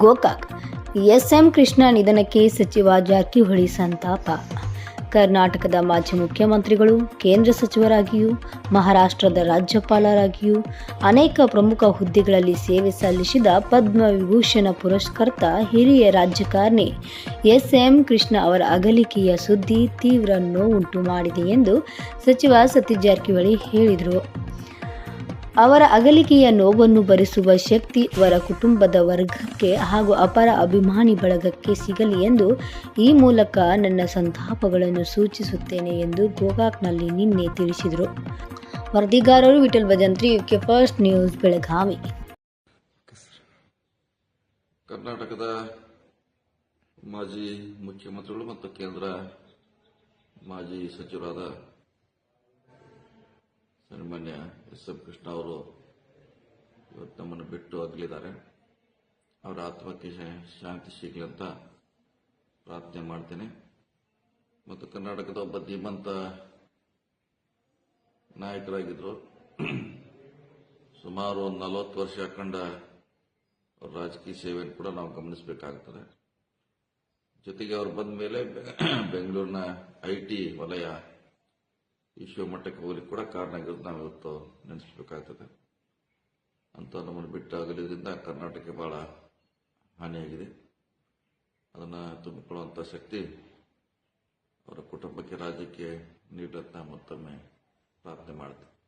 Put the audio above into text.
Gokak. S M Krishna ನಿಧನಕ್ಕೆ ಸಚಿವ ಜಾರಕಿಹೊಳಿ ಸಂತಾಪ. ಕರ್ನಾಟಕದ ಮಾಜಿ ಮುಖ್ಯಮಂತ್ರಿಗಳು, ಕೇಂದ್ರ ಸಚಿವರಾಗಿಯೂ, ಮಹಾರಾಷ್ಟ್ರದ ರಾಜ್ಯಪಾಲರಾಗಿಯೂ ಅನೇಕ ಪ್ರಮುಖ ಹುದ್ದೆಗಳಲ್ಲಿ ಸೇವೆ ಸಲ್ಲಿಸಿದ ಪದ್ಮವಿಭೂಷಣ ಪುರಸ್ಕೃತ ಹಿರಿಯ ರಾಜಕಾರಣಿ ಎಸ್ಎಂ ಕೃಷ್ಣ ಅವರ ಅಗಲಿಕೆಯ ಸುದ್ದಿ ತೀವ್ರ ನೋವುಂಟು ಮಾಡಿದೆ ಎಂದು ಸಚಿವ ಸತೀಶ್ ಜಾರಕಿಹೊಳಿ ಹೇಳಿದರು. ಅವರ ಅಗಲಿಕೆಯ ನೋವನ್ನು ಭರಿಸುವ ಶಕ್ತಿ ಅವರ ಕುಟುಂಬದ ವರ್ಗಕ್ಕೆ ಹಾಗೂ ಅಪರ ಅಭಿಮಾನಿ ಬಳಗಕ್ಕೆ ಸಿಗಲಿ ಎಂದು ಈ ಮೂಲಕ ನನ್ನ ಸಂತಾಪಗಳನ್ನು ಸೂಚಿಸುತ್ತೇನೆ ಎಂದು ಗೋಕಾಕ್ನಲ್ಲಿ ನಿನ್ನೆ ತಿಳಿಸಿದರು. ವರದಿಗಾರರು Vittal Bhajantri, UK first news, Belagavi. ಕರ್ನಾಟಕದ ಮಾಜಿ ಮುಖ್ಯಮಂತ್ರಿಗಳು ಮತ್ತು ಕೇಂದ್ರ ಮಾಜಿ ಸಚಿವರಾದ ಸನ್ಮಾನ್ಯ ಎಸ್ ಎಂ ಕೃಷ್ಣ ಅವರು ಇವತ್ತು ನಮ್ಮನ್ನು ಬಿಟ್ಟು ಅಗಲಿದ್ದಾರೆ. ಅವರ ಆತ್ಮಕ್ಕೆ ಶಾಂತಿ ಸಿಗಲಿ ಅಂತ ಪ್ರಾರ್ಥನೆ ಮಾಡ್ತೇನೆ. ಮತ್ತು ಕರ್ನಾಟಕದ ಒಬ್ಬ ಧೀಮಂತ ನಾಯಕರಾಗಿದ್ದರು ಸುಮಾರು ಒಂದು ನಲವತ್ತು ವರ್ಷ ಕಂಡ ಅವ್ರ ರಾಜಕೀಯ ಸೇವೆಯನ್ನು ಕೂಡ ನಾವು ಗಮನಿಸಬೇಕಾಗ್ತದೆ. ಜೊತೆಗೆ ಅವ್ರು ಬಂದ ಮೇಲೆ ಬೆಂಗಳೂರಿನ ಐ ಟಿ ವಲಯ ವಿಶ್ವ ಮಟ್ಟಕ್ಕೆ ಹೋಗಲಿಕ್ಕೆ ಕೂಡ ಕಾರಣ ಆಗಿರೋದು ನಾವು ಇವತ್ತು ನೆನೆಸಬೇಕಾಗ್ತದೆ. ಅಂತ ನಮ್ಮನ್ನು ಬಿಟ್ಟು ಆಗಲಿದ್ದರಿಂದ ಕರ್ನಾಟಕಕ್ಕೆ ಬಹಳ ಹಾನಿಯಾಗಿದೆ. ಅದನ್ನು ತುಂಬಿಕೊಳ್ಳುವಂಥ ಶಕ್ತಿ ಅವರ ಕುಟುಂಬಕ್ಕೆ, ರಾಜ್ಯಕ್ಕೆ ನೀಡಲಂತ ಮತ್ತೊಮ್ಮೆ ಪ್ರಾರ್ಥನೆ ಮಾಡ್ತೇವೆ.